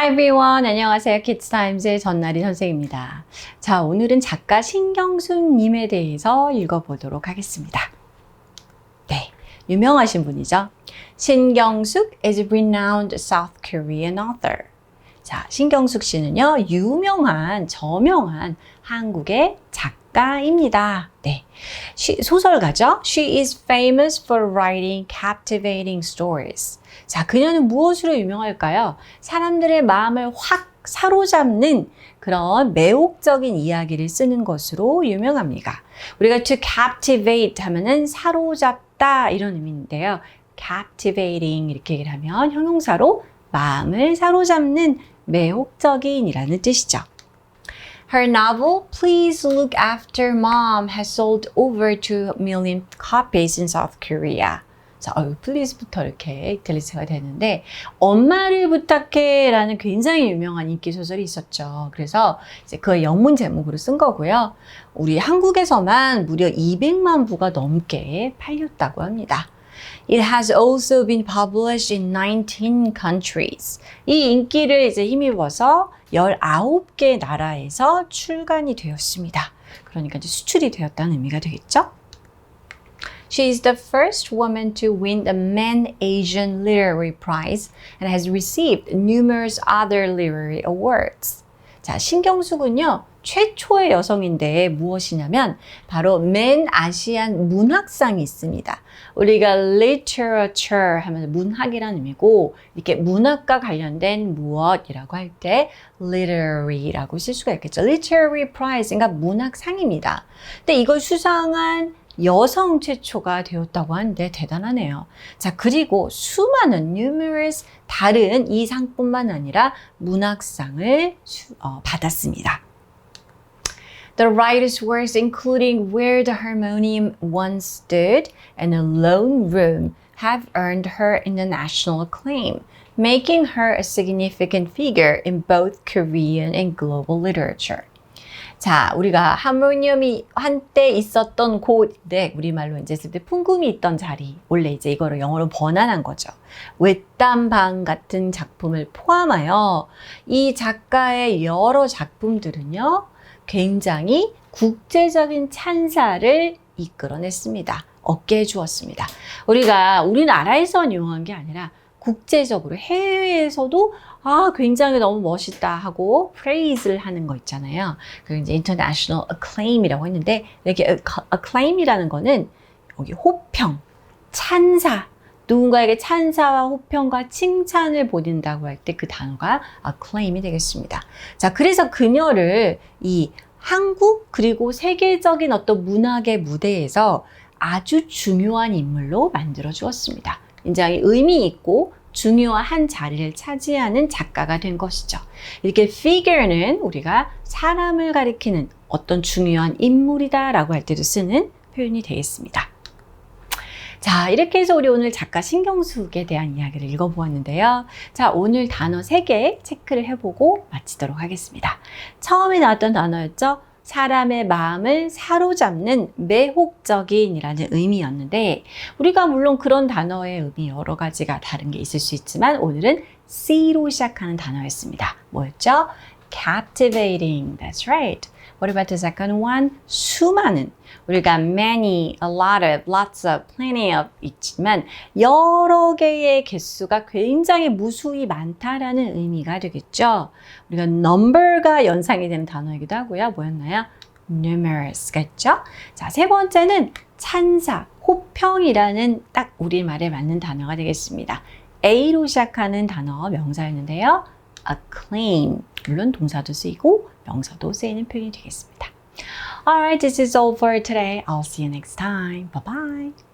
Hi everyone. 안녕하세요. Times의 전나리 선생입니다. 자, 오늘은 작가 신경숙 님에 대해서 읽어보도록 하겠습니다. 네. 유명하신 분이죠. 신경숙 is a renowned South Korean author. 자, 신경숙 씨는요, 유명한, 저명한 한국의 작가 입니다. 네. She, 소설가죠. She is famous for writing captivating stories. 자, 그녀는 무엇으로 유명할까요? 사람들의 마음을 확 사로잡는 그런 매혹적인 이야기를 쓰는 것으로 유명합니다. 우리가 to captivate 하면은 사로잡다 이런 의미인데요. captivating 이렇게 얘기를 하면 형용사로 마음을 사로잡는 매혹적인이라는 뜻이죠. Her novel, Please Look After Mom, has sold over 2 million copies in South Korea. 자, 어, 플리즈부터 이렇게 델리스가 되는데 엄마를 부탁해 라는 굉장히 유명한 인기 소설이 있었죠. 그래서 이제 그 영문 제목으로 쓴 거고요. 우리 한국에서만 무려 200만 부가 넘게 팔렸다고 합니다. It has also been published in 19 countries. 이 인기를 이제 힘입어서 19개 나라에서 출간이 되었습니다. 그러니까 이제 수출이 되었다는 의미가 되겠죠? She is the first woman to win the Man Asian Literary Prize and has received numerous other literary awards. 자, 신경숙은요, 최초의 여성인데 무엇이냐면 바로 맨 아시안 문학상이 있습니다. 우리가 literature 하면 문학이라는 의미고 이렇게 문학과 관련된 무엇이라고 할 때 literary라고 쓸 수가 있겠죠. literary prize 그러니까 문학상입니다. 근데 이걸 수상한 여성 최초가 되었다고 하는데 대단하네요. 자, 그리고 수많은 numerous 다른 이 상뿐만 아니라 문학상을 수, 어, 받았습니다. The writer's works, including Where the Harmonium Once Stood and A Lone Room, have earned her international acclaim, making her a significant figure in both Korean and global literature. 자, 우리가 하모니엄이 한때 있었던 곳인데 우리말로 이제 쓸 때 풍금이 있던 자리. 원래 이제 이거를 영어로 번안한 거죠. 외딴 방 같은 작품을 포함하여 이 작가의 여러 작품들은요. 굉장히 국제적인 찬사를 이끌어냈습니다. 얻게 해주었습니다. 우리가 우리나라에서 유명한 게 아니라 국제적으로 해외에서도 아 굉장히 너무 멋있다 하고 praise를 하는 거 있잖아요. 그 이제 international acclaim이라고 했는데 이렇게 acclaim이라는 거는 여기 호평, 찬사 누군가에게 찬사와 호평과 칭찬을 보낸다고 할 때 그 단어가 acclaim이 되겠습니다. 자, 그래서 그녀를 이 한국 그리고 세계적인 어떤 문학의 무대에서 아주 중요한 인물로 만들어 주었습니다. 굉장히 의미 있고 중요한 자리를 차지하는 작가가 된 것이죠. 이렇게 figure는 우리가 사람을 가리키는 어떤 중요한 인물이다라고 할 때도 쓰는 표현이 되겠습니다. 자, 이렇게 해서 우리 오늘 작가 신경숙에 대한 이야기를 읽어보았는데요. 자, 오늘 단어 3개 체크를 해보고 마치도록 하겠습니다. 처음에 나왔던 단어였죠. 사람의 마음을 사로잡는 매혹적인이라는 의미였는데 우리가 물론 그런 단어의 의미 여러 가지가 다른 게 있을 수 있지만 오늘은 C로 시작하는 단어였습니다. 뭐였죠? captivating. That's right. What about the second one? 수많은. 우리가 many, a lot of, lots of, plenty of 있지만 여러 개의 개수가 굉장히 무수히 많다라는 의미가 되겠죠. 우리가 number가 연상이 되는 단어이기도 하고요. 뭐였나요? numerous겠죠? 자, 세 번째는 찬사, 호평이라는 딱 우리말에 맞는 단어가 되겠습니다. A로 시작하는 단어 명사였는데요. acclaim. 물론 동사도 쓰이고 명사도 쓰이는 표현이 되겠습니다. Alright, this is all for today. I'll see you next time. Bye bye.